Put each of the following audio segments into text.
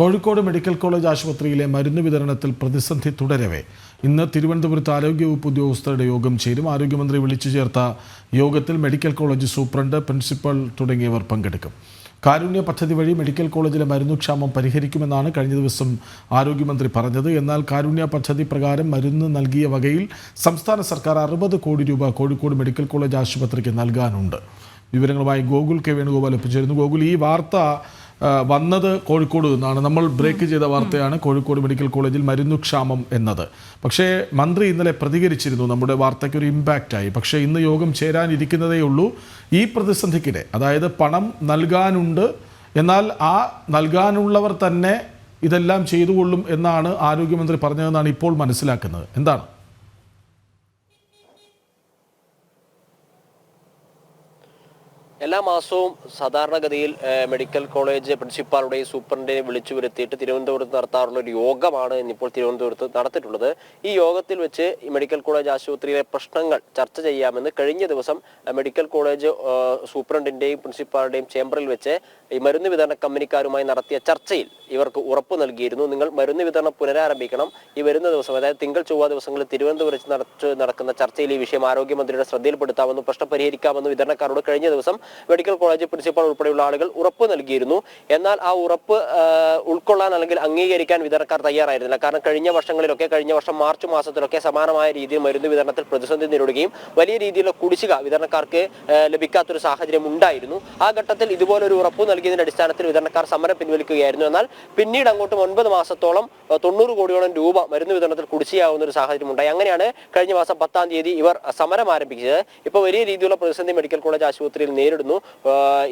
Kozhikode medical college ആശുപത്രിയിലെ മരുന്ന് വിതരണത്തിൽ പ്രതിസന്ധി തുടരവെ. ഇന്ന് തിരുവനന്തപുരത്ത് ആരോഗ്യവകുപ്പ് ഉദ്യോഗസ്ഥരുടെ യോഗം ചേരും. ആരോഗ്യമന്ത്രി വിളിച്ചു ചേർത്ത യോഗത്തിൽ മെഡിക്കൽ കോളേജ് സൂപ്രണ്ട് പ്രിൻസിപ്പൽ തുടങ്ങിയവർ പങ്കെടുക്കും. കാരുണ്യ പദ്ധതി വഴി മെഡിക്കൽ കോളേജിലെ മരുന്നുക്ഷാമം പരിഹരിക്കുമെന്നാണ് കഴിഞ്ഞ ദിവസം ആരോഗ്യമന്ത്രി പറഞ്ഞത്. എന്നാൽ കാരുണ്യ പദ്ധതി പ്രകാരം മരുന്ന് നൽകിയ വകയിൽ സംസ്ഥാന സർക്കാർ അറുപത് കോടി രൂപ കോഴിക്കോട് മെഡിക്കൽ കോളേജ് ആശുപത്രിക്ക് നൽകാനുണ്ട്. വിവരങ്ങളുമായി ഗോകുൽ കെ വേണുഗോപാൽ ഒപ്പിച്ചേരുന്നു ഗോകുൽ ഈ വാർത്ത വന്നത് കോഴിക്കോട് നിന്നാണ്. നമ്മൾ ബ്രേക്ക് ചെയ്ത വാർത്തയാണ് കോഴിക്കോട് മെഡിക്കൽ കോളേജിൽ മരുന്നുക്ഷാമം എന്നത്. പക്ഷേ മന്ത്രി ഇന്നലെ പ്രതികരിച്ചിരുന്നു. നമ്മുടെ വാർത്തയ്ക്ക് ഒരു ഇമ്പാക്റ്റ് ആയി പക്ഷേ ഇന്ന് യോഗം ചേരാനിരിക്കുന്നതേ ഉള്ളൂ. ഈ പ്രതിസന്ധിക്കിടെ അതായത് പണം നൽകാനുണ്ട്. എന്നാൽ ആ നൽകാനുള്ളവർ തന്നെ ഇതെല്ലാം ചെയ്തുകൊള്ളും എന്നാണ് ആരോഗ്യമന്ത്രി പറഞ്ഞതെന്നാണ് ഇപ്പോൾ മനസ്സിലാക്കുന്നത്. എന്താണ്? എല്ലാ മാസവും സാധാരണഗതിയിൽ മെഡിക്കൽ കോളേജ് പ്രിൻസിപ്പാളുടെയും സൂപ്രണ്ടിനെയും വിളിച്ചു വരുത്തിയിട്ട് തിരുവനന്തപുരത്ത് നടത്താറുള്ള ഒരു യോഗമാണ് ഇന്നിപ്പോൾ തിരുവനന്തപുരത്ത് നടത്തിയിട്ടുള്ളത്. ഈ യോഗത്തിൽ വെച്ച് മെഡിക്കൽ കോളേജ് ആശുപത്രിയിലെ പ്രശ്നങ്ങൾ ചർച്ച ചെയ്യാമെന്ന് കഴിഞ്ഞ ദിവസം മെഡിക്കൽ കോളേജ് സൂപ്രണ്ടിന്റെയും പ്രിൻസിപ്പാളുടെയും ചേംബറിൽ വെച്ച് ഈ മരുന്ന് വിതരണ കമ്പനിക്കാരുമായി നടത്തിയ ചർച്ചയിൽ ഇവർക്ക് ഉറപ്പ് നൽകിയിരുന്നു. നിങ്ങൾ മരുന്ന് വിതരണം പുനരാരംഭിക്കണം. ഈ വരുന്ന ദിവസം അതായത് തിങ്കൾ ചൊവ്വ ദിവസങ്ങളിൽ തിരുവനന്തപുരത്ത് നടക്കുന്ന ചർച്ചയിൽ ഈ വിഷയം ആരോഗ്യമന്ത്രിയുടെ ശ്രദ്ധയിൽപ്പെടുത്താമെന്നും പ്രശ്നം പരിഹരിക്കാമെന്നും വിതരണക്കാരോട് കഴിഞ്ഞ ദിവസം മെഡിക്കൽ കോളേജ് പ്രിൻസിപ്പാൾ ഉൾപ്പെടെയുള്ള ആളുകൾ ഉറപ്പ് നൽകിയിരുന്നു. എന്നാൽ ആ ഉറപ്പ് ഉൾക്കൊള്ളാൻ അല്ലെങ്കിൽ അംഗീകരിക്കാൻ വിതരണക്കാർ തയ്യാറായിരുന്നില്ല. കാരണം കഴിഞ്ഞ വർഷങ്ങളിലൊക്കെ കഴിഞ്ഞ വർഷം മാർച്ച് മാസത്തിലൊക്കെ സമാനമായ രീതിയിൽ മരുന്ന് വിതരണത്തിൽ പ്രതിസന്ധി നേരിടുകയും വലിയ രീതിയിലുള്ള കുടിശ്ശിക വിതരണക്കാർക്ക് ലഭിക്കാത്തൊരു സാഹചര്യം ഉണ്ടായിരുന്നു. ആ ഘട്ടത്തിൽ ഇതുപോലൊരു ഉറപ്പ് നൽകിയതിന്റെ അടിസ്ഥാനത്തിൽ വിതരണക്കാർ സമരം പിൻവലിക്കുകയായിരുന്നു. എന്നാൽ പിന്നീട് അങ്ങോട്ടും ഒൻപത് മാസത്തോളം തൊണ്ണൂറ് കോടിയോളം രൂപ മരുന്ന് വിതരണത്തിൽ കുടിശ്ശിയാവുന്ന ഒരു സാഹചര്യം ഉണ്ടായി. അങ്ങനെയാണ് കഴിഞ്ഞ മാസം പത്താം തീയതി ഇവർ സമരം ആരംഭിച്ചത്. ഇപ്പോൾ വലിയ രീതിയിലുള്ള പ്രതിസന്ധി മെഡിക്കൽ കോളേജ് ആശുപത്രിയിൽ നേരിടുന്നു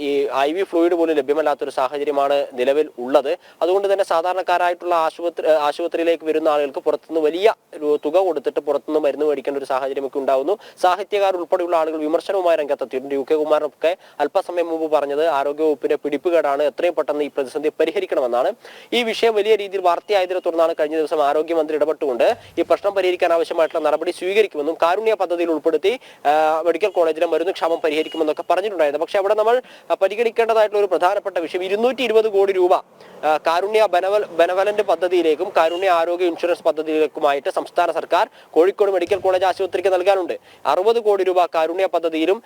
ഈ ഐ വി ഫ്ലൂയിഡ് പോലും ലഭ്യമല്ലാത്തൊരു സാഹചര്യമാണ് നിലവിൽ ഉള്ളത്. അതുകൊണ്ട് തന്നെ സാധാരണക്കാരായിട്ടുള്ള ആശുപത്രി ആശുപത്രിയിലേക്ക് വരുന്ന ആളുകൾക്ക് പുറത്തുനിന്ന് വലിയ തുക കൊടുത്തിട്ട് പുറത്തുനിന്ന് മരുന്ന് മേടിക്കേണ്ട ഒരു സാഹചര്യമൊക്കെ ഉണ്ടാകുന്നു സാഹിത്യകാർ ഉൾപ്പെടെയുള്ള ആളുകൾ വിമർശനവുമായി രംഗത്തെത്തിയിട്ടുണ്ട്. യു കെ കുമാരനൊക്കെ അല്പസമയം മുമ്പ് പറഞ്ഞത് ആരോഗ്യവകുപ്പിന്റെ പിടിപ്പുകേടാണ് എത്രയും പെട്ടെന്ന് ഈ പ്രതിസന്ധി പരിഹരിക്കണമെന്നാണ്. ഈ വിഷയം വലിയ രീതിയിൽ വാർത്തയായതിനെ തുടർന്നാണ് കഴിഞ്ഞ ദിവസം ആരോഗ്യമന്ത്രി ഇടപെട്ടുകൊണ്ട് ഈ പ്രശ്നം പരിഹരിക്കാൻ ആവശ്യമായിട്ടുള്ള നടപടി സ്വീകരിക്കുമെന്നും കാരുണ്യ പദ്ധതിയിൽ ഉൾപ്പെടുത്തി മെഡിക്കൽ കോളേജിലെ മരുന്ന് ക്ഷാമം പരിഹരിക്കുമെന്നൊക്കെ പറഞ്ഞിട്ടുണ്ടായിരുന്നു. പക്ഷേ അവിടെ നമ്മൾ പരിഗണിക്കേണ്ടതായിട്ടുള്ള ഒരു പ്രധാനപ്പെട്ട വിഷയം ഇരുന്നൂറ്റി ഇരുപത് കോടി രൂപ കാരുണ്യ ബനവൽ ബനവലന്റ് പദ്ധതിയിലേക്കും കാരുണ്യ ആരോഗ്യ ഇൻഷുറൻസ് പദ്ധതിയിലേക്കുമായിട്ട് സംസ്ഥാന സർക്കാർ കോഴിക്കോട് മെഡിക്കൽ കോളേജ് ആശുപത്രിക്ക് നൽകാനുണ്ട്. അറുപത് കോടി രൂപ കാരുണ്യ പദ്ധതിയിലും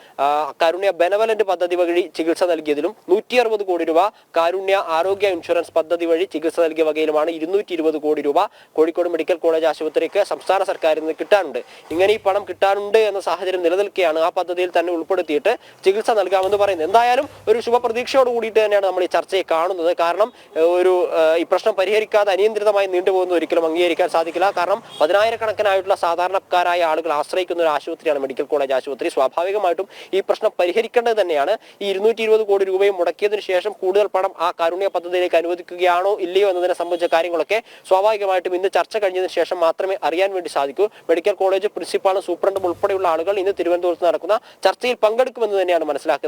കാരുണ്യ ബനവലന്റ് പദ്ധതി വഴി ചികിത്സ നൽകിയതിലും നൂറ്റി അറുപത് കോടി രൂപ കാരുണ്യ ആരോഗ്യ ഇൻഷുറൻസ് പദ്ധതി വഴി ചികിത്സ നൽകിയ വകയിലുമാണ് ഇരുന്നൂറ്റി ഇരുപത് കോടി രൂപ കോഴിക്കോട് മെഡിക്കൽ കോളേജ് ആശുപത്രിക്ക് സംസ്ഥാന സർക്കാരിൽ നിന്ന് കിട്ടാനുണ്ട്. ഇങ്ങനെ ഈ പണം കിട്ടാനുണ്ട് എന്ന സാഹചര്യം നിലനിൽക്കുകയാണ് ആ പദ്ധതിയിൽ തന്നെ ഉൾപ്പെടുത്തിയിട്ട് ചികിത്സ നൽകാമെന്ന് പറയുന്നത്. എന്തായാലും ഒരു ശുഭപ്രതീക്ഷയോട് കൂടിയിട്ട് തന്നെയാണ് നമ്മൾ ഈ ചർച്ചയെ കാണുന്നത്. കാരണം ഒരു ഈ പ്രശ്നം പരിഹരിക്കാതെ അനിയന്ത്രിതമായി നീണ്ടുപോകുന്ന ഒരിക്കലും അംഗീകരിക്കാൻ സാധിക്കില്ല. കാരണം പതിനായിരക്കണക്കിനായിട്ടുള്ള സാധാരണക്കാരായ ആളുകൾ ആശ്രയിക്കുന്ന ഒരു ആശുപത്രിയാണ് മെഡിക്കൽ കോളേജ് ആശുപത്രി. സ്വാഭാവികമായിട്ടും ഈ പ്രശ്നം പരിഹരിക്കേണ്ടത് തന്നെയാണ്. ഈ ഇരുന്നൂറ്റി ഇരുപത് കോടി രൂപയും മുടക്കിയതിന് ശേഷം കൂടുതൽ പണം ആ കാരുണ്യ പദ്ധതിയിലേക്ക് അനുവദിക്കുകയാണോ ഇല്ലയോ എന്നതിനെ സംബന്ധിച്ച കാര്യങ്ങളൊക്കെ സ്വാഭാവികമായിട്ടും ഇന്ന് ചർച്ച കഴിഞ്ഞതിന് ശേഷം മാത്രമേ അറിയാൻ വേണ്ടി സാധിക്കൂ. മെഡിക്കൽ കോളേജ് പ്രിൻസിപ്പാളും സൂപ്രണ്ടും ഉൾപ്പെടെയുള്ള ആളുകൾ ഇന്ന് തിരുവനന്തപുരത്ത് നടക്കുന്ന ചർച്ചയിൽ പങ്കെടുക്കുമെന്ന് തന്നെയാണ് മനസ്സിലാക്കുന്നത്.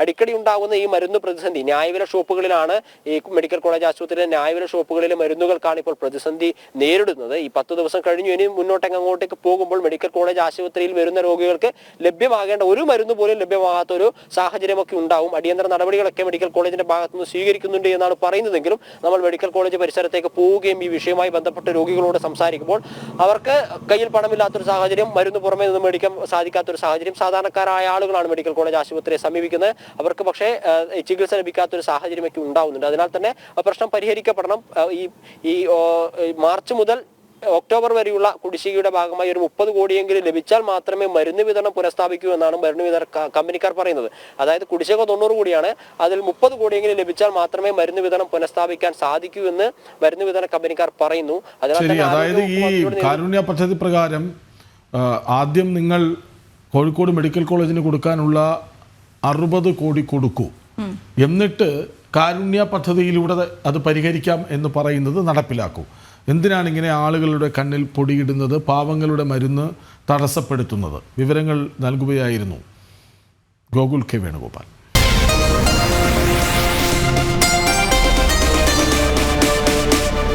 അടിക്കടി ഉണ്ടാകുന്ന ഈ മരുന്ന് പ്രതിസന്ധി ന്യായവില ഷോപ്പുകളിലാണ് ഈ മെഡിക്കൽ കോളേജ് ആശുപത്രിയിലെ ന്യായവില ഷോപ്പുകളിലെ മരുന്നുകൾക്കാണ് ഇപ്പോൾ പ്രതിസന്ധി നേരിടുന്നത്. ഈ പത്ത് ദിവസം കഴിഞ്ഞു ഇനി മുന്നോട്ടേക്ക് അങ്ങോട്ടേക്ക് പോകുമ്പോൾ മെഡിക്കൽ കോളേജ് ആശുപത്രിയിൽ വരുന്ന രോഗികൾക്ക് ലഭ്യമാകേണ്ട ഒരു മരുന്ന് പോലും ലഭ്യമാകാത്ത ഒരു സാഹചര്യമൊക്കെ ഉണ്ടാവും. അടിയന്തര നടപടികളൊക്കെ മെഡിക്കൽ കോളേജിന്റെ ഭാഗത്തുനിന്ന് സ്വീകരിക്കുന്നുണ്ട് എന്നാണ് പറയുന്നതെങ്കിലും നമ്മൾ മെഡിക്കൽ കോളേജ് പരിസരത്തേക്ക് പോവുകയും ഈ വിഷയവുമായി ബന്ധപ്പെട്ട രോഗികളോട് സംസാരിക്കുമ്പോൾ അവർക്ക് കയ്യിൽ പണമില്ലാത്തൊരു സാഹചര്യം മരുന്ന് പുറമേ നിന്ന് മേടിക്കാൻ സാധിക്കാത്തൊരു സാഹചര്യം സാധാരണക്കാരായ ആളുകളാണ് മെഡിക്കൽ കോളേജ് ആശുപത്രിയെ സമീപിക്കുന്നത്. അവർക്ക് പക്ഷേ ചികിത്സ ലഭിക്കാത്ത ഒരു സാഹചര്യമൊക്കെ ഉണ്ടാവുന്നുണ്ട്. അതിനാൽ തന്നെ ആ പ്രശ്നം പരിഹരിക്കപ്പെടണം. ഈ ഈ മാർച്ച് മുതൽ ഒക്ടോബർ വരെയുള്ള കുടിശ്ശികയുടെ ഭാഗമായി ഒരു മുപ്പത് കോടിയെങ്കിലും ലഭിച്ചാൽ മാത്രമേ മരുന്ന് വിതരണം പുനഃസ്ഥാപിക്കൂ എന്നാണ് മരുന്ന് വിതരണ കമ്പനിക്കാർ പറയുന്നത്. അതായത് കുടിശ്ശിക തൊണ്ണൂറ് കോടിയാണ്. അതിൽ മുപ്പത് കോടിയെങ്കിലും ലഭിച്ചാൽ മാത്രമേ മരുന്ന് വിതരണം പുനഃസ്ഥാപിക്കാൻ സാധിക്കൂ എന്ന് മരുന്ന് വിതരണ കമ്പനിക്കാർ പറയുന്നു. അതായത് ഈ കാരുണ്യ പദ്ധതി പ്രകാരം ആദ്യം നിങ്ങൾ കോഴിക്കോട് മെഡിക്കൽ കോളേജിന് കൊടുക്കാനുള്ള അറുപത് കോടി കൊടുക്കൂ. എന്നിട്ട് കാരുണ്യ പദ്ധതിയിലൂടെ അത് പരിഹരിക്കാം എന്ന് പറയുന്നത് നടപ്പിലാക്കൂ. എന്തിനാണ് ഇങ്ങനെ ആളുകളുടെ കണ്ണിൽ പൊടിയിടുന്നത് പാവങ്ങളുടെ മരുന്ന് തടസ്സപ്പെടുത്തുന്നത്? വിവരങ്ങൾ നൽകുകയായിരുന്നു ഗോകുൽ കെ വേണുഗോപാൽ.